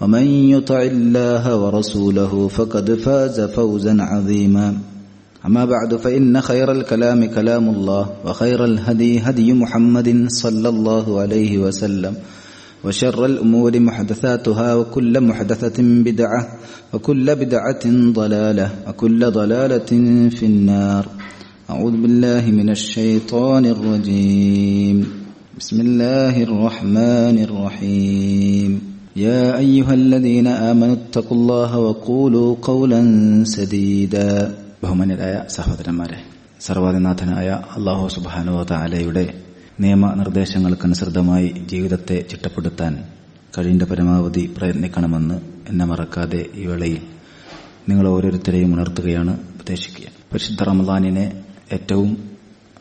ومن يطع الله ورسوله فقد فاز فوزا عظيما. أما بعد فإن خير الكلام كلام الله وخير الهدي هدي محمد صلى الله عليه وسلم وشر الأمور محدثاتها وكل محدثة بدعة وكل بدعة ضلالة وكل ضلالة في النار. أعوذ بالله من الشيطان الرجيم. بسم الله الرحمن الرحيم. يا أيها الذين آمنوا اتقوا الله وقولوا قولا سديدا ബഹുമാന്യരായ സഹോദരന്മാരെ സർവാധിനാഥനായ അള്ളാഹു സുബാനുവ താലയുടെ നിയമനിർദ്ദേശങ്ങൾക്കനുസൃതമായി ജീവിതത്തെ ചിട്ടപ്പെടുത്താൻ കഴിവിന്റെ പരമാവധി പ്രയത്നിക്കണമെന്ന് എന്നെ മറക്കാതെ ഈ വേളയിൽ നിങ്ങൾ ഓരോരുത്തരെയും ഉണർത്തുകയാണ് ഉപദേശിക്കുക പരിശുദ്ധ റമദാനിനെ ഏറ്റവും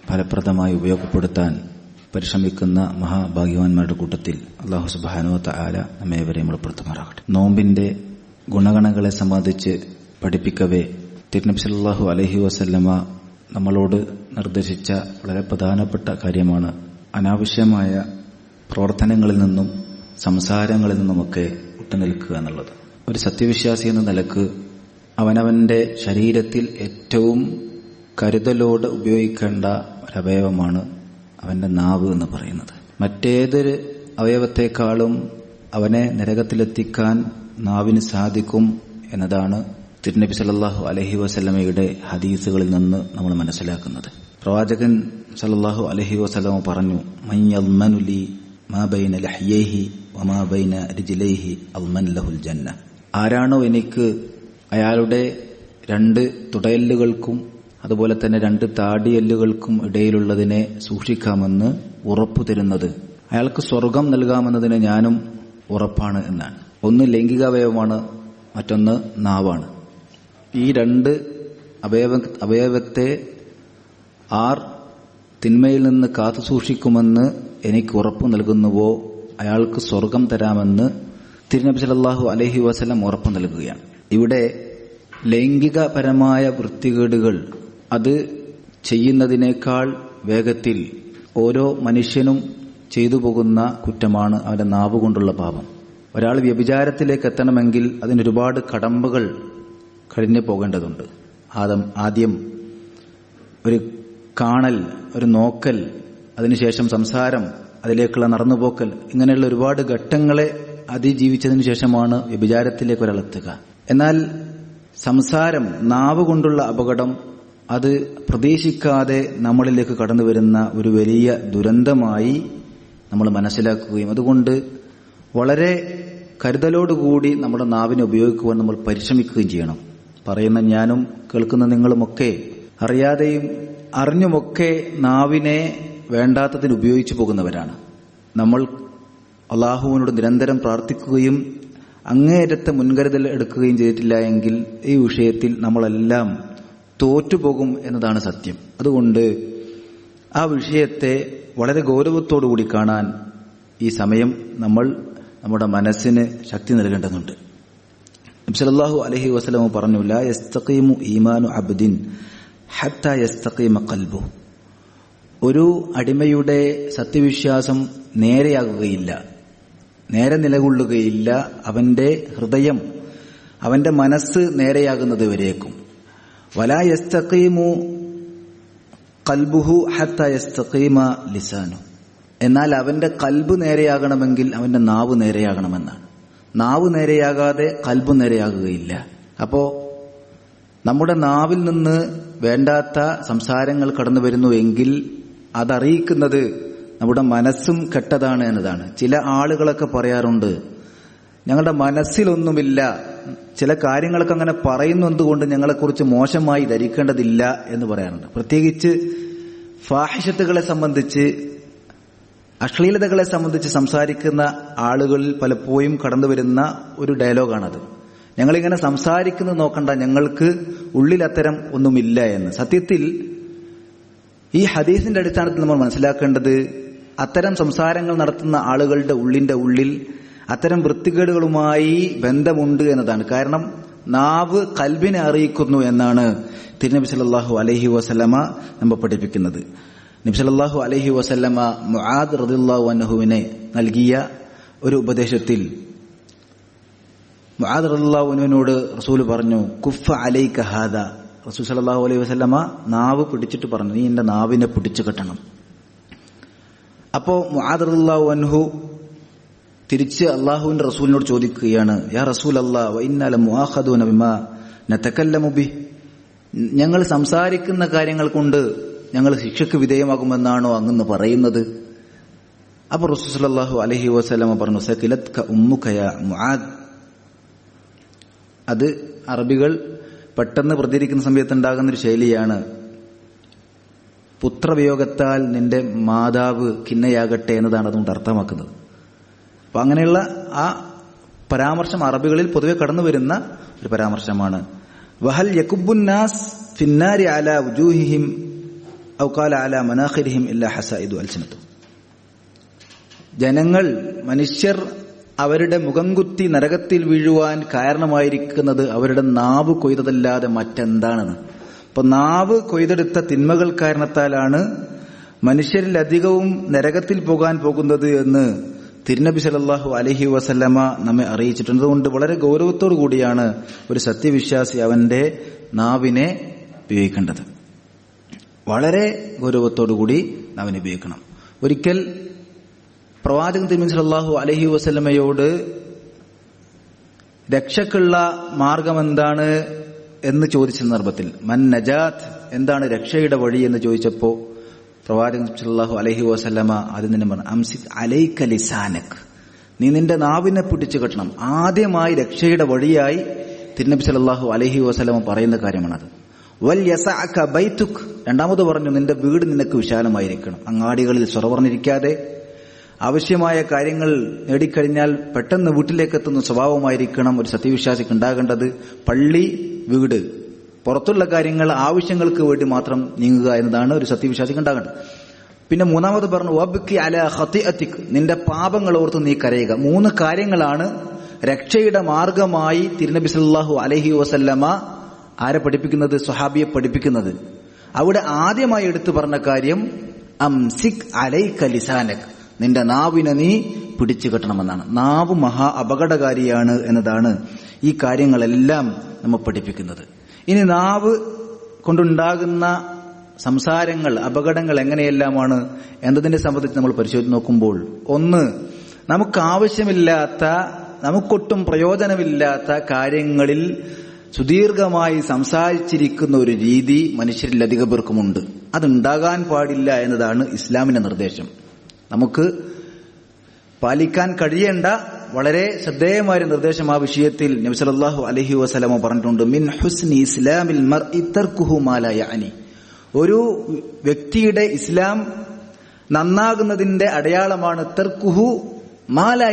ഫലപ്രദമായി ഉപയോഗപ്പെടുത്താൻ പരിശ്രമിക്കുന്ന മഹാഭാഗ്യവാന്മാരുടെ കൂട്ടത്തിൽ അള്ളാഹു സുബാനുവത്ത ആല നമ്മേവരെയും ഉൾപ്പെടുത്തുമാറാകട്ടെ നോമ്പിന്റെ ഗുണഗണങ്ങളെ സംബന്ധിച്ച് പഠിപ്പിക്കവേ തിരുനബി സല്ലാഹു അലഹി വസല്ലമ നമ്മളോട് നിർദ്ദേശിച്ച വളരെ പ്രധാനപ്പെട്ട കാര്യമാണ്. അനാവശ്യമായ പ്രവർത്തനങ്ങളിൽ നിന്നും സംസാരങ്ങളിൽ നിന്നുമൊക്കെ വിട്ടുനിൽക്കുക എന്നുള്ളത്. ഒരു സത്യവിശ്വാസി എന്ന നിലയ്ക്ക് അവനവന്റെ ശരീരത്തിൽ ഏറ്റവും കരുതലോട് ഉപയോഗിക്കേണ്ട ഒരവയവമാണ് അവന്റെ നാവ് എന്ന് പറയുന്നത്. മറ്റേതൊരു അവയവത്തെക്കാളും അവനെ നരകത്തിലെത്തിക്കാൻ നാവിന് സാധിക്കും എന്നതാണ് തിരുനബി സല്ലാഹു അലഹി വസ്ലമയുടെ ഹദീസുകളിൽ നിന്ന് നമ്മൾ മനസ്സിലാക്കുന്നത്. പ്രവാചകൻ സല്ലാഹു അലഹി വസ്ലമ പറഞ്ഞു മാബൈന ലഹ്യേഹി വമാബൈന രിജിലൈഹി അൽമൻ ലഹുൽ ജന്ന. ആരാണോ എനിക്ക് അയാളുടെ രണ്ട് തുടയല്ലുകൾക്കും അതുപോലെ തന്നെ രണ്ട് താടിയല്ലുകൾക്കും ഇടയിലുള്ളതിനെ സൂക്ഷിക്കാമെന്ന് ഉറപ്പു തരുന്നത്. അയാൾക്ക് സ്വർഗം നൽകാമെന്നതിന് ഞാനും ഉറപ്പാണ് എന്നാണ്. ഒന്ന് ലൈംഗികാവയവമാണ് മറ്റൊന്ന് നാവാണ്. ഈ രണ്ട് അവയവ അവയവത്തെ ആർ തിന്മയിൽ നിന്ന് കാത്തു സൂക്ഷിക്കുമെന്ന് എനിക്ക് ഉറപ്പ് നൽകുന്നുവോ? അയാൾക്ക് സ്വർഗം തരാമെന്ന് തിരുനബി സലല്ലാഹു അലഹി വസ്ലം ഉറപ്പ് നൽകുകയാണ്. ഇവിടെ ലൈംഗികപരമായ വൃത്തികേടുകൾ അത് ചെയ്യുന്നതിനേക്കാൾ വേഗത്തിൽ ഓരോ മനുഷ്യനും ചെയ്തു പോകുന്ന കുറ്റമാണ് അവന്റെ നാവ് കൊണ്ടുള്ള പാപം. ഒരാൾ വ്യഭിചാരത്തിലേക്ക് എത്തണമെങ്കിൽ അതിനൊരുപാട് കടമ്പകൾ കഴിഞ്ഞു പോകേണ്ടതുണ്ട്. ആദം ആദ്യം ഒരു കാണൽ ഒരു നോക്കൽ അതിനുശേഷം സംസാരം അതിലേക്കുള്ള നടന്നുപോക്കൽ ഇങ്ങനെയുള്ള ഒരുപാട് ഘട്ടങ്ങളെ അതിജീവിച്ചതിനു ശേഷമാണ് വ്യഭിചാരത്തിലേക്ക് ഒരാളെത്തുക എന്നാൽ സംസാരം നാവ് കൊണ്ടുള്ള അപകടം അത് പ്രതീക്ഷിക്കാതെ നമ്മളിലേക്ക് കടന്നു വരുന്ന ഒരു വലിയ ദുരന്തമായി നമ്മൾ മനസ്സിലാക്കുകയും അതുകൊണ്ട് വളരെ കരുതലോടുകൂടി നമ്മുടെ നാവിനെ ഉപയോഗിക്കുവാൻ നമ്മൾ പരിശ്രമിക്കുകയും ചെയ്യണം. പറയുന്ന ഞാനും കേൾക്കുന്ന നിങ്ങളുമൊക്കെ അറിയാതെയും അറിഞ്ഞുമൊക്കെ നാവിനെ വേണ്ടാത്തതിന് ഉപയോഗിച്ചു പോകുന്നവരാണ്. നമ്മൾ അള്ളാഹുവിനോട് നിരന്തരം പ്രാർത്ഥിക്കുകയും അങ്ങേയറ്റത്തെ മുൻകരുതൽ എടുക്കുകയും ചെയ്തിട്ടില്ല എങ്കിൽ ഈ വിഷയത്തിൽ നമ്മളെല്ലാം തോറ്റുപോകും എന്നതാണ് സത്യം. അതുകൊണ്ട് ആ വിഷയത്തെ വളരെ ഗൗരവത്തോടുകൂടി കാണാൻ ഈ സമയം നമ്മൾ നമ്മുടെ മനസ്സിന് ശക്തി നൽകേണ്ടതുണ്ട്. നബ്സലാഹു അലഹി വസ്ലമ പറഞ്ഞു ലാ യസ്തഖീമു ഈമാനു അബ്ദിൻ കൽബു ഒരു അടിമയുടെ സത്യവിശ്വാസം നേരെയാകുകയില്ല നേരെ നിലകൊള്ളുകയില്ല അവന്റെ ഹൃദയം അവന്റെ മനസ്സ് നേരെയാകുന്നത് വരേക്കും. വലാ കൽബുഹു ഹത്ത യസ്തഖീമ ലിസാനു. എന്നാൽ അവന്റെ കൽബ് നേരെയാകണമെങ്കിൽ അവന്റെ നാവ് നേരെയാകണമെന്നാണ്. നാവ് നേരെയാകാതെ കൽബ് നേരെയാകുകയില്ല. അപ്പോ നമ്മുടെ നാവിൽ നിന്ന് വേണ്ടാത്ത സംസാരങ്ങൾ കടന്നു വരുന്നു എങ്കിൽ അതറിയിക്കുന്നത് നമ്മുടെ മനസ്സും കെട്ടതാണ് എന്നതാണ്. ചില ആളുകളൊക്കെ പറയാറുണ്ട് ഞങ്ങളുടെ മനസ്സിലൊന്നുമില്ല ചില കാര്യങ്ങളൊക്കെ അങ്ങനെ പറയുന്നതുകൊണ്ട് ഞങ്ങളെക്കുറിച്ച് മോശമായി ധരിക്കേണ്ടതില്ല എന്ന് പറയാറുണ്ട്. പ്രത്യേകിച്ച് ഫാഹിഷത്തുകളെ സംബന്ധിച്ച് അശ്ലീലതകളെ സംബന്ധിച്ച് സംസാരിക്കുന്ന ആളുകൾ പലപ്പോഴും കടന്നു വരുന്ന ഒരു ഡയലോഗാണത്. ഞങ്ങളിങ്ങനെ സംസാരിക്കുന്നത് നോക്കണ്ട ഞങ്ങൾക്ക് ഉള്ളിൽ അത്തരം ഒന്നുമില്ല എന്ന്. സത്യത്തിൽ ഈ ഹദീസിന്റെ അടിസ്ഥാനത്തിൽ നമ്മൾ മനസ്സിലാക്കേണ്ടത് അത്തരം സംസാരങ്ങൾ നടത്തുന്ന ആളുകളുടെ ഉള്ളിന്റെ ഉള്ളിൽ അത്തരം വൃത്തികേടുകളുമായി ബന്ധമുണ്ട് എന്നതാണ്. കാരണം നാവ് കൽബിനെ അറിയിക്കുന്നു എന്നാണ് തിരുനബി സല്ലല്ലാഹു അലഹി വസല്ലമ നമ്മെ പഠിപ്പിക്കുന്നത്. നബി സല്ലല്ലാഹു അലഹി വസല്ലമ മുആദ് റളിയല്ലാഹു അൻഹുവിനെ നൽകിയ ഒരു ഉപദേശത്തിൽ മുആദ് റളിയല്ലാഹു അനുവിനോട് റസൂൽ പറഞ്ഞു കുഫ് അലൈക ഹാദ. റസൂൽ സല്ലല്ലാഹു അലൈഹി വസല്ലമ നാവ് പിടിച്ചിട്ട് പറഞ്ഞു നീ എന്റെ നാവിനെ പിടിച്ചു കെട്ടണം. അപ്പോ മുആദ് റളിയല്ലാഹു അൻഹു തിരിച്ച് അള്ളാഹുവിന്റെ റസൂലിനോട് ചോദിക്കുകയാണ് യാ റസൂൽ അള്ളാഹ് ഞങ്ങൾ സംസാരിക്കുന്ന കാര്യങ്ങൾ കൊണ്ട് ഞങ്ങൾ ശിക്ഷയ്ക്ക് വിധേയമാകുമെന്നാണോ അങ്ങെന്ന് പറയുന്നത്? അപ്പൊ റസൂസലാഹു അലഹി വസ്ലമ പറഞ്ഞു സക്കിലത് ഉമ്മുഖയ മുആദ്. അത് അറബികൾ പെട്ടെന്ന് പ്രതികരിക്കുന്ന സമയത്ത് ഉണ്ടാകുന്ന ഒരു ശൈലിയാണ്. പുത്രവിയോഗത്താൽ നിന്റെ മാതാവ് കിന്നയാകട്ടെ എന്നതാണ് അതുകൊണ്ട് അർത്ഥമാക്കുന്നത്. അപ്പൊ അങ്ങനെയുള്ള ആ പരാമർശം അറബികളിൽ പൊതുവെ കടന്നു വരുന്ന ഒരു പരാമർശമാണ്. വഹൽ യക്കുബുന്നാസ് ഫിന്നാരി അല ഉജൂഹിഹിം ഔകാല അല മനാഖിരിഹിം ഇല്ല ഹസഇദു അൽസനത്തു. ജനങ്ങൾ മനുഷ്യർ അവരുടെ മുഖം കുത്തി നരകത്തിൽ വീഴുവാൻ കാരണമായിരിക്കുന്നത് അവരുടെ നാവ് കൊയ്തതല്ലാതെ മറ്റെന്താണെന്ന്. അപ്പൊ നാവ് കൊയ്തെടുത്ത തിന്മകൾ കാരണത്താലാണ് മനുഷ്യരിലധികവും നരകത്തിൽ പോകാൻ പോകുന്നത് എന്ന് തിരുനബി സലല്ലാഹു അലഹി വസല്ലമ നമ്മെ അറിയിച്ചിട്ടുണ്ട് അതുകൊണ്ട് വളരെ ഗൗരവത്തോടു കൂടിയാണ് ഒരു സത്യവിശ്വാസി അവന്റെ നാവിനെ ഉപയോഗിക്കേണ്ടത്. വളരെ ഗൗരവത്തോടുകൂടി നാവിനെ ഉപയോഗിക്കണം. ഒരിക്കൽ പ്രവാചകൻ തിരുമൻ സലല്ലാഹു അലഹി വസല്ലമയോട് രക്ഷക്കുള്ള മാർഗം എന്താണ് എന്ന് ചോദിച്ച സന്ദർഭത്തിൽ മൻ നജാത്ത് എന്താണ് രക്ഷയുടെ വഴി എന്ന് ചോദിച്ചപ്പോ പ്രവാചകൻ സല്ലല്ലാഹു അലൈഹി വസല്ലമ അതിന് തന്നെ പറഞ്ഞു അംസിക് അലൈക ലിസാനക്. നീ നിന്റെ നാവിനെ പിടിച്ചു കെട്ടണം. ആദ്യമായി രക്ഷയുടെ വഴിയായി തിരുനബി സല്ലല്ലാഹു അലൈഹി വസല്ലമ പറയുന്ന കാര്യമാണത്. വൽ യസഅക ബൈതുക് രണ്ടാമത് പറഞ്ഞു നിന്റെ വീട് നിനക്ക് വിശാലമായിരിക്കണം. അങ്ങാടികളിൽ സ്വറവർന്നിരിക്കാതെ ആവശ്യമായ കാര്യങ്ങൾ നേടിക്കഴിഞ്ഞാൽ പെട്ടെന്ന് വീട്ടിലേക്ക് എത്തുന്ന സ്വഭാവമായിരിക്കണം ഒരു സത്യവിശ്വാസിക്ക് ഉണ്ടാകേണ്ടത് പള്ളി വീട്. പുറത്തുള്ള കാര്യങ്ങൾ ആവശ്യങ്ങൾക്ക് വേണ്ടി മാത്രം നീങ്ങുക എന്നതാണ് ഒരു സത്യവിശ്വാസിക്ക് ഉണ്ടാകേണ്ടത്. പിന്നെ മൂന്നാമത് പറഞ്ഞു വബ്കി അല ഹത്തിഅത്തിക് നിന്റെ പാപങ്ങൾ ഓർത്ത് നീ കരയുക. മൂന്ന് കാര്യങ്ങളാണ് രക്ഷയുടെ മാർഗമായി തിരുനബി സല്ലല്ലാഹു അലഹി വസല്ലമ ആരെ പഠിപ്പിക്കുന്നത്? സ്വഹാബിയെ പഠിപ്പിക്കുന്നത്. അവിടെ ആദ്യമായി എടുത്തു പറഞ്ഞ കാര്യം അംസിക് അലൈ കലിസാനക് നിന്റെ നാവിനെ നീ പിടിച്ചു കെട്ടണമെന്നാണ്. നാവ് മഹാ അപകടകാരിയാണ് എന്നതാണ് ഈ കാര്യങ്ങളെല്ലാം നമ്മൾ പഠിപ്പിക്കുന്നത്. ഇനി നാവ് കൊണ്ടുണ്ടാകുന്ന സംസാരങ്ങൾ അപകടങ്ങൾ എങ്ങനെയെല്ലാമാണ് എന്നതിനെ സംബന്ധിച്ച് നമ്മൾ പരിശോധിച്ച് നോക്കുമ്പോൾ ഒന്ന് നമുക്ക് ആവശ്യമില്ലാത്ത നമുക്കൊട്ടും പ്രയോജനമില്ലാത്ത കാര്യങ്ങളിൽ സുദീർഘമായി സംസാരിച്ചിരിക്കുന്ന ഒരു രീതി മനുഷ്യരിൽ അധിക പേർക്കുമുണ്ട്. അതുണ്ടാകാൻ പാടില്ല എന്നതാണ് ഇസ്ലാമിന്റെ നിർദ്ദേശം. നമുക്ക് പാലിക്കാൻ കഴിയേണ്ട വളരെ ശ്രദ്ധേയമായ നിർദ്ദേശം ആ വിഷയത്തിൽ നബിസലല്ലാഹു അലഹി വസ്ലമ പറഞ്ഞിട്ടുണ്ട്. മിൻ ഹുസ്നി ഇസ്ലാമിൽ അനി ഒരു വ്യക്തിയുടെ ഇസ്ലാം നന്നാകുന്നതിന്റെ അടയാളമാണ് തെർക്കുഹു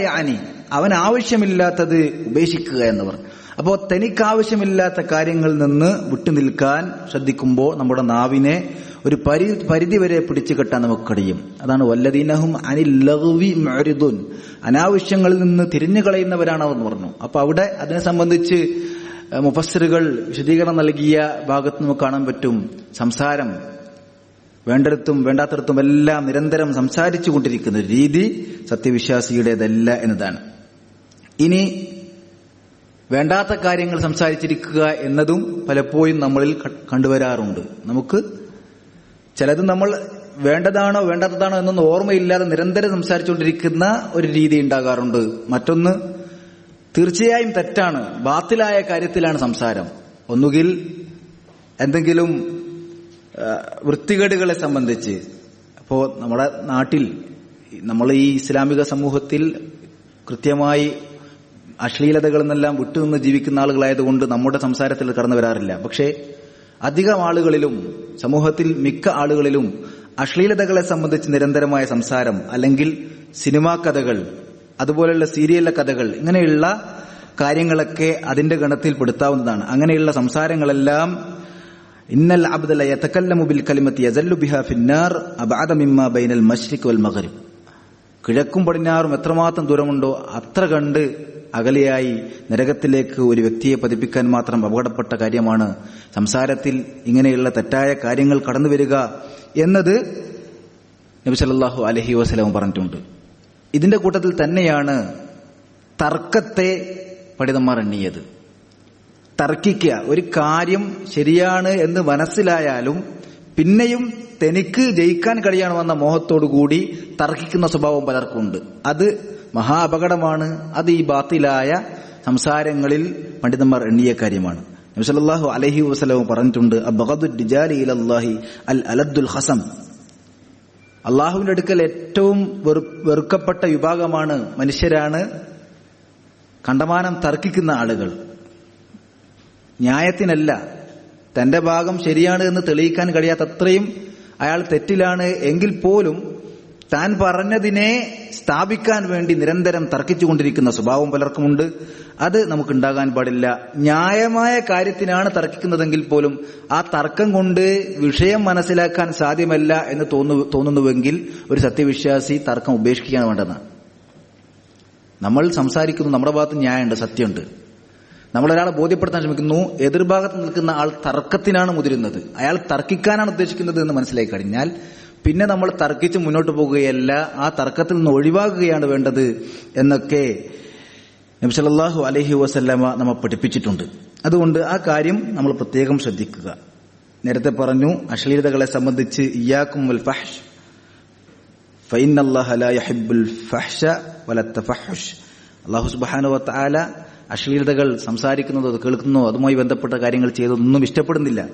അനി അവൻ ആവശ്യമില്ലാത്തത് ഉപേക്ഷിക്കുക എന്നവർ. അപ്പോൾ തനിക്ക് ആവശ്യമില്ലാത്ത കാര്യങ്ങളിൽ നിന്ന് വിട്ടുനിൽക്കാൻ ശ്രദ്ധിക്കുമ്പോൾ നമ്മുടെ നാവിനെ ഒരു പരി പരിധി വരെ പിടിച്ചു കെട്ടാൻ നമുക്ക് കഴിയും. അതാണ് വല്ലദീനഹും ലഹുവി മഅരിദുൻ. അനാവശ്യങ്ങളിൽ നിന്ന് തിരിഞ്ഞു കളയുന്നവരാണ് അവർ പറഞ്ഞു. അപ്പൊ അവിടെ അതിനെ സംബന്ധിച്ച് മുഫസ്സിറുകൾ വിശദീകരണം നൽകിയ ഭാഗത്ത് നമുക്ക് കാണാൻ പറ്റും. സംസാരം വേണ്ടിടത്തും വേണ്ടാത്തടത്തും എല്ലാം നിരന്തരം സംസാരിച്ചു കൊണ്ടിരിക്കുന്ന രീതി സത്യവിശ്വാസിയുടേതല്ല എന്നതാണ്. ഇനി വേണ്ടാത്ത കാര്യങ്ങൾ സംസാരിച്ചിരിക്കുക എന്നതും പലപ്പോഴും നമ്മളിൽ കണ്ടുവരാറുണ്ട്. നമുക്ക് ചിലത് നമ്മൾ വേണ്ടതാണോ വേണ്ടാത്തതാണോ എന്നൊന്നും ഓർമ്മയില്ലാതെ നിരന്തരം സംസാരിച്ചുകൊണ്ടിരിക്കുന്ന ഒരു രീതി ഉണ്ടാകാറുണ്ട്. മറ്റൊന്ന് തീർച്ചയായും തെറ്റാണ്. ബാത്തിലായ കാര്യത്തിലാണ് സംസാരം. ഒന്നുകിൽ എന്തെങ്കിലും വൃത്തികേടുകളെ സംബന്ധിച്ച്. അപ്പോൾ നമ്മുടെ നാട്ടിൽ നമ്മൾ ഈ ഇസ്ലാമിക സമൂഹത്തിൽ കൃത്യമായി അശ്ലീലതകളെന്നെല്ലാം വിട്ടുനിന്ന് ജീവിക്കുന്ന ആളുകളായതുകൊണ്ട് നമ്മുടെ സംസാരത്തിൽ കടന്നു വരാറില്ല. പക്ഷേ അധികം ആളുകളിലും സമൂഹത്തിൽ മിക്ക ആളുകളിലും അശ്ലീലതകളെ സംബന്ധിച്ച് നിരന്തരമായ സംസാരം അല്ലെങ്കിൽ സിനിമാ കഥകൾ അതുപോലെയുള്ള സീരിയലിലെ കഥകൾ ഇങ്ങനെയുള്ള കാര്യങ്ങളൊക്കെ അതിന്റെ ഗണത്തിൽ പെടുത്താവുന്നതാണ്. അങ്ങനെയുള്ള സംസാരങ്ങളെല്ലാം ഇന്നൽ അബ്ദല യതകല്ലമു ബിൽ കലിമത്തി യസല്ലു ബിഹാ ഫിന്നാർ അബഅദ ബൈനൽ മഗ്രിബ്. കിഴക്കും പടിഞ്ഞാറും എത്രമാത്രം ദൂരമുണ്ടോ അത്ര കണ്ട് അകലെയായി നരകത്തിലേക്ക് ഒരു വ്യക്തിയെ പതിപ്പിക്കാൻ മാത്രം അപകടപ്പെട്ട കാര്യമാണ് സംസാരത്തിൽ ഇങ്ങനെയുള്ള തെറ്റായ കാര്യങ്ങൾ കടന്നു വരിക എന്നത് നബി സല്ലല്ലാഹു അലൈഹി വസല്ലം പറഞ്ഞിട്ടുണ്ട്. ഇതിന്റെ കൂട്ടത്തിൽ തന്നെയാണ് തർക്കത്തെ പണ്ഡിതന്മാർ എണ്ണിയത്. തർക്കിക്കുക ഒരു കാര്യം ശരിയാണ് എന്ന് മനസ്സിലായാലും പിന്നെയും തനിക്ക് ജയിക്കാൻ കഴിയണമെന്ന മോഹത്തോടു കൂടി തർക്കിക്കുന്ന സ്വഭാവം പലർക്കുണ്ട്. അത് മഹാ അപകടമാണ് അത് ഈ ബാത്തിലായ സംസാരങ്ങളിൽ പണ്ഡിതന്മാർ എണ്ണിയ കാര്യമാണ്. നബിസല്ലാഹു അലഹി വസ്ലം പറഞ്ഞിട്ടുണ്ട് അൽ അലദ്ദുൽ ഹസം അള്ളാഹുവിന്റെ അടുക്കൽ ഏറ്റവും വെറുക്കപ്പെട്ട വിഭാഗമാണ് മനുഷ്യരാണ് കണ്ടമാനം തർക്കിക്കുന്ന ആളുകൾ. ന്യായത്തിനല്ല തന്റെ ഭാഗം ശരിയാണ് എന്ന് തെളിയിക്കാൻ കഴിയാത്തത്രയും അയാൾ തെറ്റിലാണ് എങ്കിൽ പോലും താൻ പറഞ്ഞതിനെ സ്ഥാപിക്കാൻ വേണ്ടി നിരന്തരം തർക്കിച്ചുകൊണ്ടിരിക്കുന്ന സ്വഭാവം പലർക്കുമുണ്ട്. അത് നമുക്കുണ്ടാകാൻ പാടില്ല. ന്യായമായ കാര്യത്തിനാണ് തർക്കിക്കുന്നതെങ്കിൽ പോലും ആ തർക്കം കൊണ്ട് വിഷയം മനസ്സിലാക്കാൻ സാധ്യമല്ല എന്ന് തോന്നു തോന്നുന്നുവെങ്കിൽ ഒരു സത്യവിശ്വാസി തർക്കം ഉപേക്ഷിക്കാൻ വേണ്ടതാണ്. നമ്മൾ സംസാരിക്കുന്നു നമ്മുടെ ഭാഗത്ത് ന്യായമുണ്ട് സത്യമുണ്ട്. നമ്മൾ ഒരാളെ ബോധ്യപ്പെടുത്താൻ ശ്രമിക്കുന്നു എതിർഭാഗത്ത് നിൽക്കുന്ന ആൾ തർക്കത്തിനാണ് മുതിരുന്നത്. അയാൾ തർക്കിക്കാനാണ് ഉദ്ദേശിക്കുന്നത് എന്ന് മനസ്സിലായി കഴിഞ്ഞാൽ പിന്നെ നമ്മൾ തർക്കിച്ച് മുന്നോട്ട് പോകുകയല്ല ആ തർക്കത്തിൽ നിന്ന് ഒഴിവാകുകയാണ് വേണ്ടത് എന്നൊക്കെ നബ്സലല്ലാഹു അലഹി വസല്ലമ നമ്മൾ പഠിപ്പിച്ചിട്ടുണ്ട്. അതുകൊണ്ട് ആ കാര്യം നമ്മൾ പ്രത്യേകം ശ്രദ്ധിക്കുക. നേരത്തെ പറഞ്ഞു അശ്ലീലതകളെ സംബന്ധിച്ച് ഇയാക്കും വൽ ഫഹ്ഷ്. അശ്ലീലതകൾ സംസാരിക്കുന്നതോ കേൾക്കുന്നതോ അതുമായി ബന്ധപ്പെട്ട കാര്യങ്ങൾ ചെയ്തതൊന്നും ഇഷ്ടപ്പെടുന്നില്ല.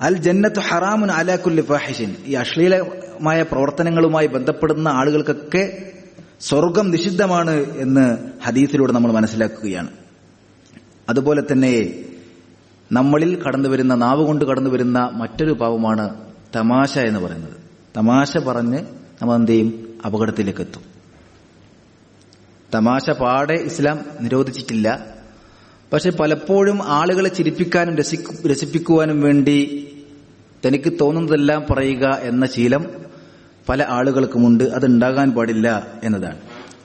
അൽ ജന്നത്തു ഹറാമുൻ അലാ കുല്ലി ഫാഹിഷിൻ. ഈ അശ്ലീലമായ പ്രവർത്തനങ്ങളുമായി ബന്ധപ്പെടുന്ന ആളുകൾക്കൊക്കെ സ്വർഗം നിഷിദ്ധമാണ് എന്ന് ഹദീസിലൂടെ നമ്മൾ മനസ്സിലാക്കുകയാണ്. അതുപോലെ തന്നെ നമ്മളിൽ കടന്നു വരുന്ന നാവ് കൊണ്ട് കടന്നുവരുന്ന മറ്റൊരു പാവമാണ് തമാശ എന്ന് പറയുന്നത്. തമാശ പറഞ്ഞ് നമ്മൾ എന്ത് ചെയ്യും? അപകടത്തിലേക്ക് എത്തും തമാശ പാടെ ഇസ്ലാം നിരോധിച്ചിട്ടില്ല. പക്ഷെ പലപ്പോഴും ആളുകളെ ചിരിപ്പിക്കാനും രസിപ്പിക്കുവാനും വേണ്ടി തനിക്ക് തോന്നുന്നതെല്ലാം പറയുക എന്ന ശീലം പല ആളുകൾക്കുമുണ്ട് അത് ഉണ്ടാകാൻ പാടില്ല എന്നതാണ്.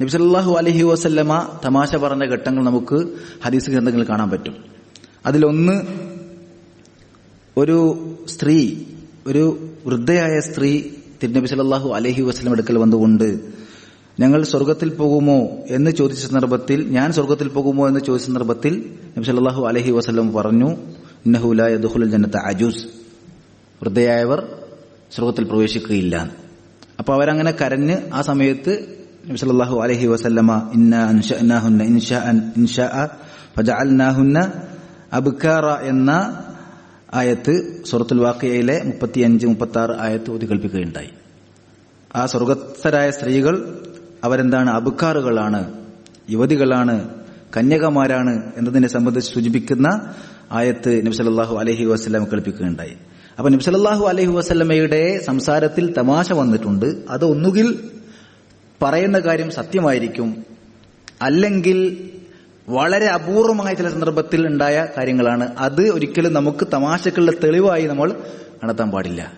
നബിസല്ലാഹു അലഹി വസല്ലമ തമാശ പറഞ്ഞ ഘട്ടങ്ങൾ നമുക്ക് ഹദീസ് ഗ്രന്ഥങ്ങളിൽ കാണാൻ പറ്റും. അതിലൊന്ന് ഒരു സ്ത്രീ ഒരു വൃദ്ധയായ സ്ത്രീ തിരുനബി സല്ലാഹു അലഹി വസ്ലം എടുക്കൽ വന്നുകൊണ്ട് ഞങ്ങൾ സ്വർഗത്തിൽ പോകുമോ? എന്ന് ചോദിച്ച സന്ദർഭത്തിൽ ഞാൻ സ്വർഗത്തിൽ പോകുമോ? എന്ന് ചോദിച്ച സന്ദർഭത്തിൽ നബി സല്ലാഹു അലഹി വസ്ലം പറഞ്ഞു ഇന്നഹു ലാ യദ്ഖുലുൽ ജന്നത അജൂസ്. വൃദ്ധയായവർ സ്വർഗത്തിൽ പ്രവേശിക്കുകയില്ല. അപ്പൊ അവരങ്ങനെ കരഞ്ഞ് ആ സമയത്ത് നബി അലഹി വസല്ലമ ഇന്ന അൻഷഅനാഹുന്ന എന്ന ആയത്ത് സൂറത്തുൽ വാക്കിയയിലെ മുപ്പത്തിയഞ്ച് മുപ്പത്തി ആറ് ആയത്ത് ഓതി കൽപ്പിക്കുകയുണ്ടായി ആ സ്വർഗസ്ഥരായ സ്ത്രീകൾ അവരെന്താണ്? അബുക്കാറുകളാണ് യുവതികളാണ് കന്യകമാരാണ് എന്നതിനെ സംബന്ധിച്ച് സൂചിപ്പിക്കുന്ന ആയത്ത് നബ്സലല്ലാഹു അലഹി വസ്ലാം കളിപ്പിക്കുകയുണ്ടായി അപ്പൊ നബ്സലല്ലാഹു അലഹി വസ്ലമയുടെ സംസാരത്തിൽ തമാശ വന്നിട്ടുണ്ട്. അത് ഒന്നുകിൽ പറയുന്ന കാര്യം സത്യമായിരിക്കും അല്ലെങ്കിൽ വളരെ അപൂർവമായ ചില സന്ദർഭത്തിൽ ഉണ്ടായ കാര്യങ്ങളാണ്. അത് ഒരിക്കലും നമുക്ക് തമാശക്കുള്ള തെളിവായി നമ്മൾ കണ്ടെത്താൻ പാടില്ല.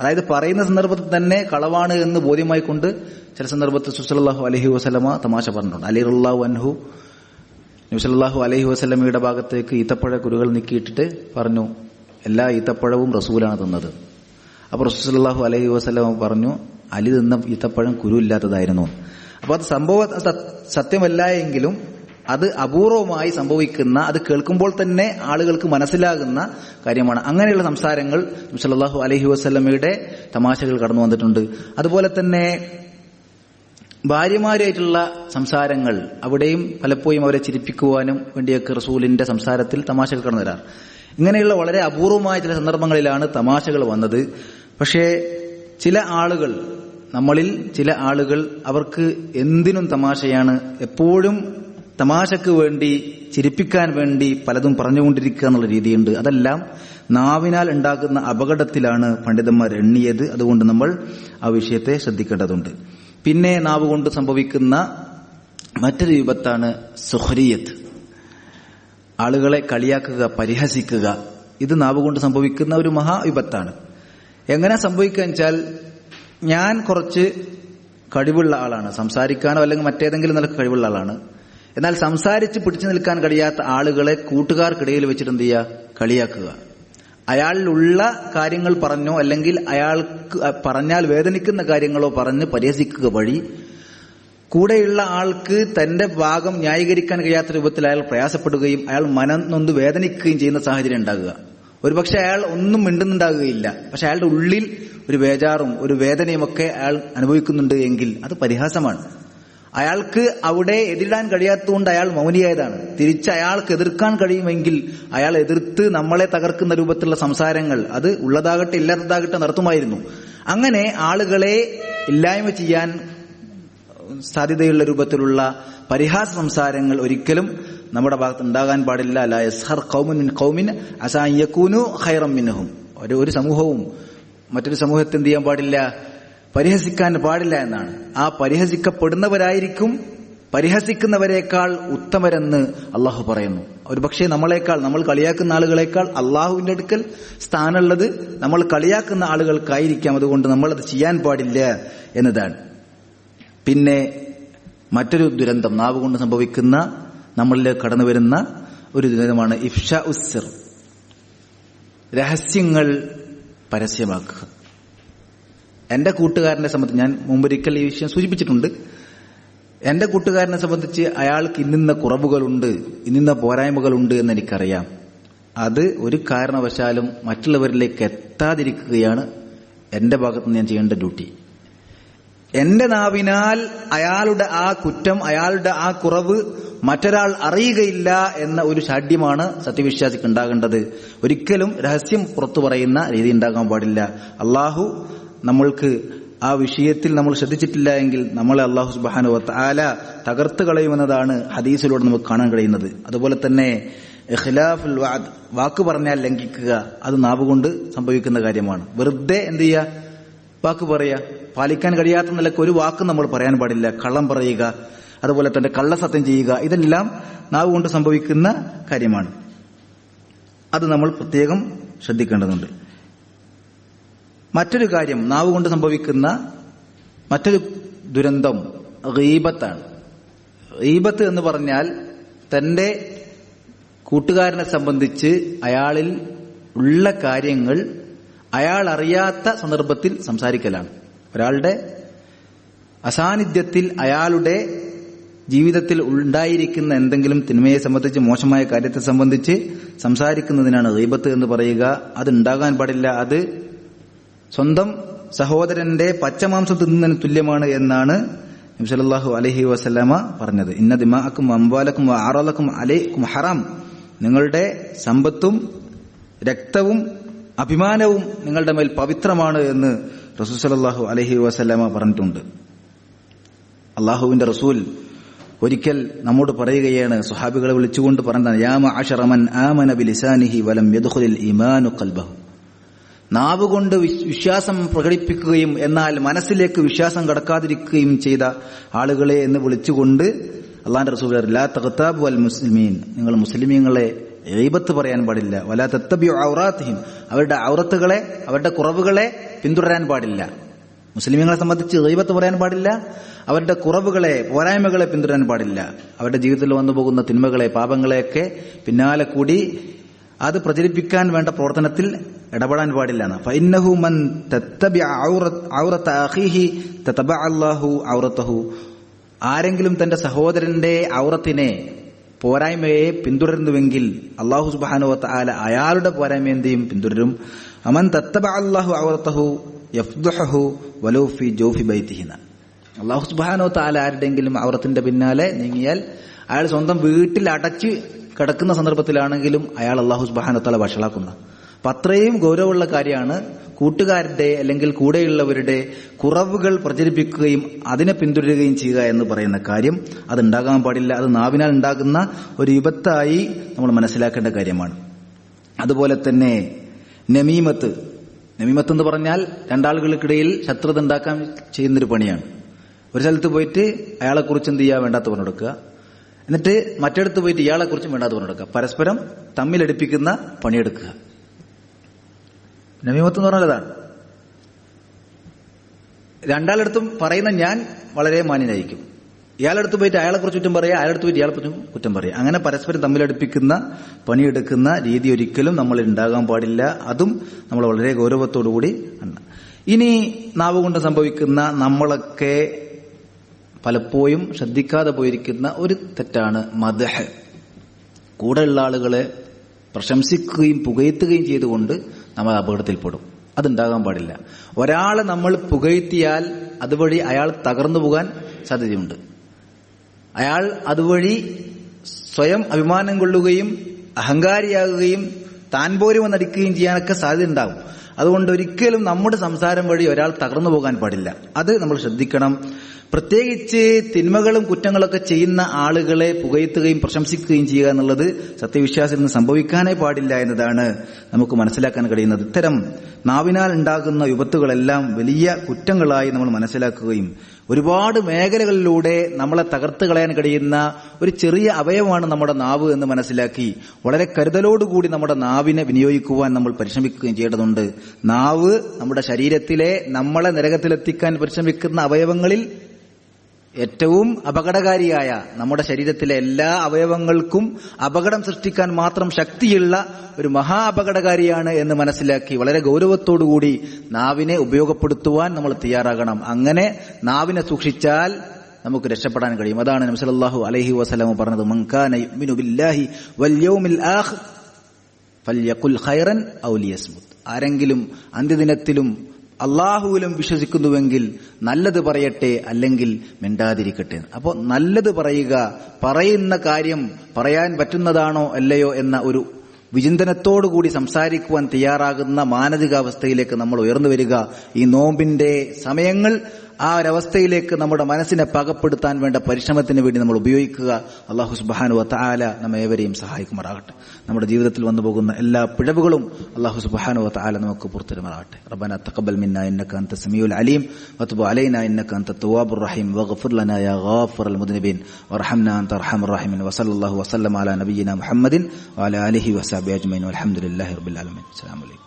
അതായത് പറയുന്ന സന്ദർഭത്തിൽ തന്നെ കളവാണ് എന്ന് ബോധ്യമായി കൊണ്ട് ചില സന്ദർഭത്തിൽ സുസലാഹു അലഹി വസ്ലമ തമാശ പറഞ്ഞിട്ടുണ്ട്. അലി റുല്ലാഹു അൻഹു നബ്സല്ലാഹു അലഹി വസ്ലമയുടെ ഭാഗത്തേക്ക് ഈത്തപ്പഴ കുരുകൾ നീക്കിയിട്ടിട്ട് പറഞ്ഞു എല്ലാ ഈത്തപ്പഴവും റസൂലാണ് തിന്നത്. അപ്പൊ റസൂസല്ലാഹു അലൈഹി വസ്ലം പറഞ്ഞു അലി തിന്ന ഈത്തപ്പഴം കുരു ഇല്ലാത്തതായിരുന്നു അപ്പൊ അത് സംഭവ സത്യമല്ല എങ്കിലും അത് അപൂർവമായി സംഭവിക്കുന്ന അത് കേൾക്കുമ്പോൾ തന്നെ ആളുകൾക്ക് മനസ്സിലാകുന്ന കാര്യമാണ്. അങ്ങനെയുള്ള സംസാരങ്ങൾ സല്ലാഹു അലഹി വസ്ലമയുടെ തമാശകൾ കടന്നു വന്നിട്ടുണ്ട്. അതുപോലെ തന്നെ ഭാര്യമാരായിട്ടുള്ള സംസാരങ്ങൾ അവിടെയും പലപ്പോഴും അവരെ ചിരിപ്പിക്കുവാനും വേണ്ടിയൊക്കെ റസൂലിന്റെ സംസാരത്തിൽ തമാശകൾ കടന്നു വരാറ്. ഇങ്ങനെയുള്ള വളരെ അപൂർവമായ ചില സന്ദർഭങ്ങളിലാണ് തമാശകൾ വന്നത്. പക്ഷേ ചില ആളുകൾ നമ്മളിൽ ചില ആളുകൾ അവർക്ക് എന്തിനും തമാശയാണ് എപ്പോഴും തമാശക്ക് വേണ്ടി ചിരിപ്പിക്കാൻ വേണ്ടി പലതും പറഞ്ഞുകൊണ്ടിരിക്കുക എന്നുള്ള രീതിയുണ്ട്. അതെല്ലാം നാവിനാൽ ഉണ്ടാകുന്ന അപകടത്തിലാണ് പണ്ഡിതന്മാർ എണ്ണിയത്. അതുകൊണ്ട് നമ്മൾ ആ വിഷയത്തെ ശ്രദ്ധിക്കേണ്ടതുണ്ട്. പിന്നെ നാവ് കൊണ്ട് സംഭവിക്കുന്ന മറ്റൊരു വിപത്താണ് സുഹരിയത്ത്. ആളുകളെ കളിയാക്കുക പരിഹസിക്കുക ഇത് നാവ് കൊണ്ട് സംഭവിക്കുന്ന ഒരു മഹാവിപത്താണ് എങ്ങനെ സംഭവിക്കുക വെച്ചാൽ ഞാൻ കുറച്ച് കഴിവുള്ള ആളാണ്. സംസാരിക്കാനോ അല്ലെങ്കിൽ മറ്റേതെങ്കിലും നിലയ്ക്ക് കഴിവുള്ള ആളാണ്. എന്നാൽ സംസാരിച്ച് പിടിച്ചു നിൽക്കാൻ കഴിയാത്ത ആളുകളെ കൂട്ടുകാർക്കിടയിൽ വെച്ചിട്ട് എന്ത് ചെയ്യുക? കളിയാക്കുക. അയാളിലുള്ള കാര്യങ്ങൾ പറഞ്ഞോ അല്ലെങ്കിൽ അയാൾക്ക് പറഞ്ഞാൽ വേദനിക്കുന്ന കാര്യങ്ങളോ പറഞ്ഞ് പരിഹസിക്കുക വഴി കൂടെയുള്ള ആൾക്ക് തന്റെ ഭാഗം ന്യായീകരിക്കാൻ കഴിയാത്ത രൂപത്തിൽ അയാൾ പ്രയാസപ്പെടുകയും അയാൾ മനം വേദനിക്കുകയും ചെയ്യുന്ന സാഹചര്യം ഉണ്ടാകുക. ഒരുപക്ഷെ അയാൾ ഒന്നും മിണ്ടുന്നുണ്ടാകുകയില്ല. പക്ഷെ അയാളുടെ ഉള്ളിൽ ഒരു ബേജാറും ഒരു വേദനയും ഒക്കെ അയാൾ അനുഭവിക്കുന്നുണ്ട് എങ്കിൽ അത് പരിഹാസമാണ്. അയാൾക്ക് അവിടെ എതിരിടാൻ കഴിയാത്തതുകൊണ്ട് അയാൾ മൗനിയായതാണ്. തിരിച്ച് അയാൾക്ക് എതിർക്കാൻ കഴിയുമെങ്കിൽ അയാൾ എതിർത്ത് നമ്മളെ തകർക്കുന്ന രൂപത്തിലുള്ള സംസാരങ്ങൾ അത് ഉള്ളതാകട്ടെ ഇല്ലാത്തതാകട്ടെ നടത്തുമായിരുന്നു. അങ്ങനെ ആളുകളെ ഇല്ലായ്മ ചെയ്യാൻ സാധ്യതയുള്ള രൂപത്തിലുള്ള പരിഹാസ സംസാരങ്ങൾ ഒരിക്കലും നമ്മുടെ ഭാഗത്ത് ഉണ്ടാകാൻ പാടില്ല. ലാ യസ്ഹർ ഖൗമുൻ മിൻ ഖൗമിൻ അസാ യകൂനു ഹൈറം മിൻഹും. ഒരു ഒരു സമൂഹവും മറ്റൊരു സമൂഹത്തെ എന്ത് ചെയ്യാൻ പാടില്ല? പരിഹസിക്കാൻ പാടില്ല എന്നാണ്. ആ പരിഹസിക്കപ്പെടുന്നവരായിരിക്കും പരിഹസിക്കുന്നവരെക്കാൾ ഉത്തമരെന്ന് അള്ളാഹു പറയുന്നു. ഒരു പക്ഷേ നമ്മളെക്കാൾ നമ്മൾ കളിയാക്കുന്ന ആളുകളെക്കാൾ അള്ളാഹുവിന്റെ അടുക്കൽ സ്ഥാനമുള്ളത് നമ്മൾ കളിയാക്കുന്ന ആളുകൾക്കായിരിക്കാം. അതുകൊണ്ട് നമ്മളത് ചെയ്യാൻ പാടില്ല എന്നതാണ്. പിന്നെ മറ്റൊരു ദുരന്തം നാവ് കൊണ്ട് സംഭവിക്കുന്ന നമ്മളിലേക്ക് കടന്നു വരുന്ന ഒരു ദുരന്തമാണ് ഇഫ്ഷ ഉസ്സിർ രഹസ്യങ്ങൾ പരസ്യമാക്കുക. എന്റെ കൂട്ടുകാരനെ സംബന്ധിച്ച് ഞാൻ മുമ്പൊരിക്കൽ ഈ വിഷയം സൂചിപ്പിച്ചിട്ടുണ്ട്. എന്റെ കൂട്ടുകാരനെ സംബന്ധിച്ച് അയാൾക്ക് ഇന്നിന്ന കുറവുകളുണ്ട് ഇന്നിന്ന പോരായ്മകളുണ്ട് എന്ന് എനിക്കറിയാം. അത് ഒരു കാരണവശാലും മറ്റുള്ളവരിലേക്ക് എത്താതിരിക്കുകയാണ് എന്റെ ഭാഗത്ത് ഞാൻ ചെയ്യേണ്ട ഡ്യൂട്ടി. എന്റെ നാവിനാൽ അയാളുടെ ആ കുറ്റം അയാളുടെ ആ കുറവ് മറ്റൊരാൾ അറിയുകയില്ല എന്ന ഒരു ഷാഢ്യമാണ് സത്യവിശ്വാസിക്ക് ഉണ്ടാകേണ്ടത് ഒരിക്കലും രഹസ്യം പുറത്തു പറയുന്ന രീതി ഉണ്ടാകാൻ പാടില്ല. അള്ളാഹു നമ്മൾക്ക് ആ വിഷയത്തിൽ നമ്മൾ ശ്രദ്ധിച്ചിട്ടില്ല എങ്കിൽ നമ്മളെ അള്ളാഹു സുബാനു ആല തകർത്ത് കളയുമെന്നതാണ് ഹദീസിലൂടെ നമുക്ക് കാണാൻ കഴിയുന്നത്. അതുപോലെ തന്നെ ഇഖ്ലാഫുൽ വാദ് വാക്ക് പറഞ്ഞാൽ ലംഘിക്കുക അത് നാവുകൊണ്ട് സംഭവിക്കുന്ന കാര്യമാണ്. വെറുതെ എന്ത് ചെയ്യുക? വാക്ക് പറയുക പാലിക്കാൻ കഴിയാത്ത നിലയ്ക്ക് ഒരു വാക്ക് നമ്മൾ പറയാൻ പാടില്ല. കള്ളം പറയുക അതുപോലെ തന്നെ കള്ളസത്യം ചെയ്യുക ഇതെല്ലാം നാവ് കൊണ്ട് സംഭവിക്കുന്ന കാര്യമാണ്. അത് നമ്മൾ പ്രത്യേകം ശ്രദ്ധിക്കേണ്ടതുണ്ട്. മറ്റൊരു കാര്യം നാവ് കൊണ്ട് സംഭവിക്കുന്ന മറ്റൊരു ദുരന്തം റീബത്താണ് റീബത്ത് എന്ന് പറഞ്ഞാൽ തന്റെ കൂട്ടുകാരനെ സംബന്ധിച്ച് അയാളിൽ ഉള്ള കാര്യങ്ങൾ അയാൾ അറിയാത്ത സന്ദർഭത്തിൽ സംസാരിക്കലാണ്. ഒരാളുടെ അസാന്നിധ്യത്തിൽ അയാളുടെ ജീവിതത്തിൽ ഉണ്ടായിരിക്കുന്ന എന്തെങ്കിലും തിന്മയെ സംബന്ധിച്ച് മോശമായ കാര്യത്തെ സംബന്ധിച്ച് സംസാരിക്കുന്നതിനാണ് ഗീബത്ത് എന്ന് പറയുക. അത് ഉണ്ടാകാൻ പാടില്ല. അത് സ്വന്തം സഹോദരന്റെ പച്ചമാംസം തിന്നുന്നതിന് തുല്യമാണ് എന്നാണ് നബ്സലാഹു അലഹി വസ്ലാമ പറഞ്ഞത്. ഇന്ന ദിമാക്കും അംബാലക്കും ആറോലക്കും അലേക്കും ഹറാം. നിങ്ങളുടെ സമ്പത്തും രക്തവും അഭിമാനവും നിങ്ങളുടെ മേൽ പവിത്രമാണ് എന്ന് റസൂൽ സലാഹു അലഹി വസ്ലാമ പറഞ്ഞിട്ടുണ്ട്. അള്ളാഹുവിന്റെ റസൂൽ ഒരിക്കൽ നമ്മോട് പറയുകയാണ് സുഹാബികളെ വിളിച്ചുകൊണ്ട് പറഞ്ഞതാണ് യാമ ആമന വലം വിശ്വാസം പ്രകടിപ്പിക്കുകയും എന്നാൽ മനസ്സിലേക്ക് വിശ്വാസം കടക്കാതിരിക്കുകയും ചെയ്ത ആളുകളെ എന്ന് വിളിച്ചുകൊണ്ട് അള്ളാന്റെ റസൂൽ ലാ തഖ്താബ് വൽ മുസ്ലിമീൻ. നിങ്ങൾ മുസ്ലിമീങ്ങളെ എയ്ബത്ത് പറയാൻ പാടില്ല. വലാ തത്തബിയു ഔറാത്തിഹിം. അവരുടെ ഔറത്തുകളെ അവരുടെ കുറവുകളെ പിന്തുടരാൻ പാടില്ല. മുസ്ലിമീങ്ങളെ സംബന്ധിച്ച് ദൈവത്ത് പറയാൻ പാടില്ല. അവരുടെ കുറവുകളെ പോരായ്മകളെ പിന്തുടരാൻ പാടില്ല. അവരുടെ ജീവിതത്തിൽ വന്നു പോകുന്ന തിന്മകളെ പാപങ്ങളെയൊക്കെ പിന്നാലെ കൂടി അത് പ്രചരിപ്പിക്കാൻ വേണ്ട പ്രവർത്തനത്തിൽ ഇടപെടാൻ പാടില്ല. ഫൈന്നഹു മൻ ആരെങ്കിലും തന്റെ സഹോദരന്റെ ഔറത്തിനെ പോരായ്മയെ പിന്തുടരുന്നുവെങ്കിൽ അള്ളാഹു സുബാനുവത്ത ആല അയാളുടെ പോരായ്മ എന്തെയും പിന്തുടരും. അമൻ തത്തബ അള്ളാഹു അവർത്തഹു യഫ്ദുഹു വലൂഫി ജോഫി ബൈത്തിഹിന അള്ളാഹു സുബാനോ താല ആരുടെങ്കിലും ഔറത്തിന്റെ പിന്നാലെ നീങ്ങിയാൽ അയാൾ സ്വന്തം വീട്ടിൽ അടച്ച് കിടക്കുന്ന സന്ദർഭത്തിലാണെങ്കിലും അയാൾ അള്ളാഹു സുബാനോ താല വഷളാക്കുന്ന. അപ്പൊ അത്രയും ഗൗരവമുള്ള കാര്യമാണ് കൂട്ടുകാരുടെ അല്ലെങ്കിൽ കൂടെയുള്ളവരുടെ കുറവുകൾ പ്രചരിപ്പിക്കുകയും അതിനെ പിന്തുടരുകയും ചെയ്യുക എന്ന് പറയുന്ന കാര്യം അത് ഉണ്ടാകാൻ പാടില്ല. അത് നാവിനാൽ ഉണ്ടാകുന്ന ഒരു വിപത്തായി നമ്മൾ മനസ്സിലാക്കേണ്ട കാര്യമാണ്. അതുപോലെ തന്നെ നമീമത്ത്. നമീമത്ത് എന്ന് പറഞ്ഞാൽ രണ്ടാളുകൾക്കിടയിൽ ശത്രുത ഉണ്ടാക്കാൻ ചെയ്യുന്നൊരു പണിയാണ്. ഒരു സ്ഥലത്ത് പോയിട്ട് അയാളെക്കുറിച്ച് എന്ത് ചെയ്യാൻ വേണ്ടാത്ത പറഞ്ഞു കൊടുക്കുക. എന്നിട്ട് മറ്റിടത്ത് പോയിട്ട് ഇയാളെക്കുറിച്ചും വേണ്ടാത്ത പറഞ്ഞു കൊടുക്കുക. പരസ്പരം തമ്മിലടിപ്പിക്കുന്ന പണിയെടുക്കുക. നമീമത്ത് എന്ന് പറഞ്ഞാൽ അതാണ്. രണ്ടാളടുത്തും പറയുന്ന ഞാൻ വളരെ മാന്യനായിരിക്കും. ഇയാളെടുത്ത് പോയിട്ട് അയാളെ കുറിച്ച് കുറ്റം പറയുക അയാളെടുത്ത് പോയിട്ട് ഇയാളെ കുറിച്ചും കുറ്റം പറയുക. അങ്ങനെ പരസ്പരം തമ്മിലടുപ്പിക്കുന്ന പണിയെടുക്കുന്ന രീതി ഒരിക്കലും നമ്മൾ ഉണ്ടാകാൻ പാടില്ല. അതും നമ്മൾ വളരെ ഗൗരവത്തോടുകൂടി ആണ് ഇനി നാവ് കൊണ്ട് സംഭവിക്കുന്ന നമ്മളൊക്കെ പലപ്പോഴും ശ്രദ്ധിക്കാതെ പോയിരിക്കുന്ന ഒരു തെറ്റാണ് മദഹ്. കൂടെയുള്ള ആളുകളെ പ്രശംസിക്കുകയും പുകയത്തുകയും ചെയ്തുകൊണ്ട് നമ്മൾ അപകടത്തിൽപ്പെടും അതുണ്ടാകാൻ പാടില്ല. ഒരാളെ നമ്മൾ പുകഴ്ത്തിയാൽ അതുവഴി അയാൾ തകർന്നു പോകാൻ സാധ്യതയുണ്ട്. അയാൾ അതുവഴി സ്വയം അഭിമാനം കൊള്ളുകയും അഹങ്കാരിയാകുകയും താൻ അടിക്കുകയും ചെയ്യാനൊക്കെ സാധ്യത ഉണ്ടാകും അതുകൊണ്ട് ഒരിക്കലും നമ്മുടെ സംസാരം വഴി ഒരാൾ തകർന്നു പോകാൻ പാടില്ല. അത് നമ്മൾ ശ്രദ്ധിക്കണം. പ്രത്യേകിച്ച് തിന്മകളും കുറ്റങ്ങളൊക്കെ ചെയ്യുന്ന ആളുകളെ പുകയത്തുകയും പ്രശംസിക്കുകയും ചെയ്യുക എന്നുള്ളത് സത്യവിശ്വാസത്തിൽ നിന്ന് സംഭവിക്കാനേ പാടില്ല എന്നതാണ് നമുക്ക് മനസ്സിലാക്കാൻ കഴിയുന്നത്. ഇത്തരം നാവിനാൽ ഉണ്ടാകുന്ന വിപത്തുകളെല്ലാം വലിയ കുറ്റങ്ങളായി നമ്മൾ മനസ്സിലാക്കുകയും ഒരുപാട് മേഖലകളിലൂടെ നമ്മളെ തകർത്ത് കളയാൻ കഴിയുന്ന ഒരു ചെറിയ അവയവമാണ് നമ്മുടെ നാവ് എന്ന് മനസ്സിലാക്കി വളരെ കരുതലോടുകൂടി നമ്മുടെ നാവിനെ വിനിയോഗിക്കുവാൻ നമ്മൾ പരിശ്രമിക്കുകയും ചെയ്യേണ്ടതുണ്ട്. നാവ് നമ്മുടെ ശരീരത്തിലെ നമ്മളെ നരകത്തിലെത്തിക്കാൻ പരിശ്രമിക്കുന്ന അവയവങ്ങളിൽ ഏറ്റവും അപകടകാരിയായ നമ്മുടെ ശരീരത്തിലെ എല്ലാ അവയവങ്ങൾക്കും അപകടം സൃഷ്ടിക്കാൻ മാത്രം ശക്തിയുള്ള ഒരു മഹാ അപകടകാരിയാണ് എന്ന് മനസ്സിലാക്കി വളരെ ഗൗരവത്തോടുകൂടി നാവിനെ ഉപയോഗപ്പെടുത്തുവാൻ നമ്മൾ തയ്യാറാകണം. അങ്ങനെ നാവിനെ സൂക്ഷിച്ചാൽ നമുക്ക് രക്ഷപ്പെടാൻ കഴിയും. അതാണ് നബ്സലല്ലാഹു അലഹി വസല്ലം പറഞ്ഞത്. ഫല്യഖുൽ ഖൈറൻ ആരെങ്കിലും അന്ത്യദിനത്തിലും അള്ളാഹുവിലും വിശ്വസിക്കുന്നുവെങ്കിൽ നല്ലത് പറയട്ടെ അല്ലെങ്കിൽ മിണ്ടാതിരിക്കട്ടെ. അപ്പോൾ നല്ലത് പറയുക പറയുന്ന കാര്യം പറയാൻ പറ്റുന്നതാണോ അല്ലയോ എന്ന ഒരു വിചിന്തനത്തോടുകൂടി സംസാരിക്കുവാൻ തയ്യാറാകുന്ന മാനസികാവസ്ഥയിലേക്ക് നമ്മൾ ഉയർന്നു വരിക. ഈ നോമ്പിന്റെ സമയങ്ങൾ ആ ഒരവസ്ഥയിലേക്ക് നമ്മുടെ മനസ്സിനെ പകപ്പെടുത്താൻ വേണ്ട പരിശ്രമത്തിന് വേണ്ടി നമ്മൾ ഉപയോഗിക്കുക. അള്ളാഹു സുബാനു താല നമ്മെ ഏവരെയും സഹായിക്കുമാറാകട്ടെ. നമ്മുടെ ജീവിതത്തിൽ വന്നു പോകുന്ന എല്ലാ പിഴവുകളും അള്ളാഹു സുബാനു താല നമുക്ക് പുറത്തുമാറാകട്ടെ റബ്ബന തഖബ്ബൽ മിന്ന ഇന്നക അൻത സമീഉൽ അലീം വതുബ് അലൈന ഇന്നക അൻത റഹീം വഗ്ഫിർ ലനാ യാ ഗാഫിറൽ മുദ്നിബീൻ വർഹംനാ അൻത അർഹമർ വസല്ലല്ലാഹു വസല്ലമ അലാ നബിയിന മുഹമ്മദിൻ വഅലാ ആലിഹി വസഹബിഹി അജ്മഈൻ വൽഹംദുലില്ലാഹി റബ്ബിൽ ആലമീൻ. അസ്സലാമു അലൈക്കും.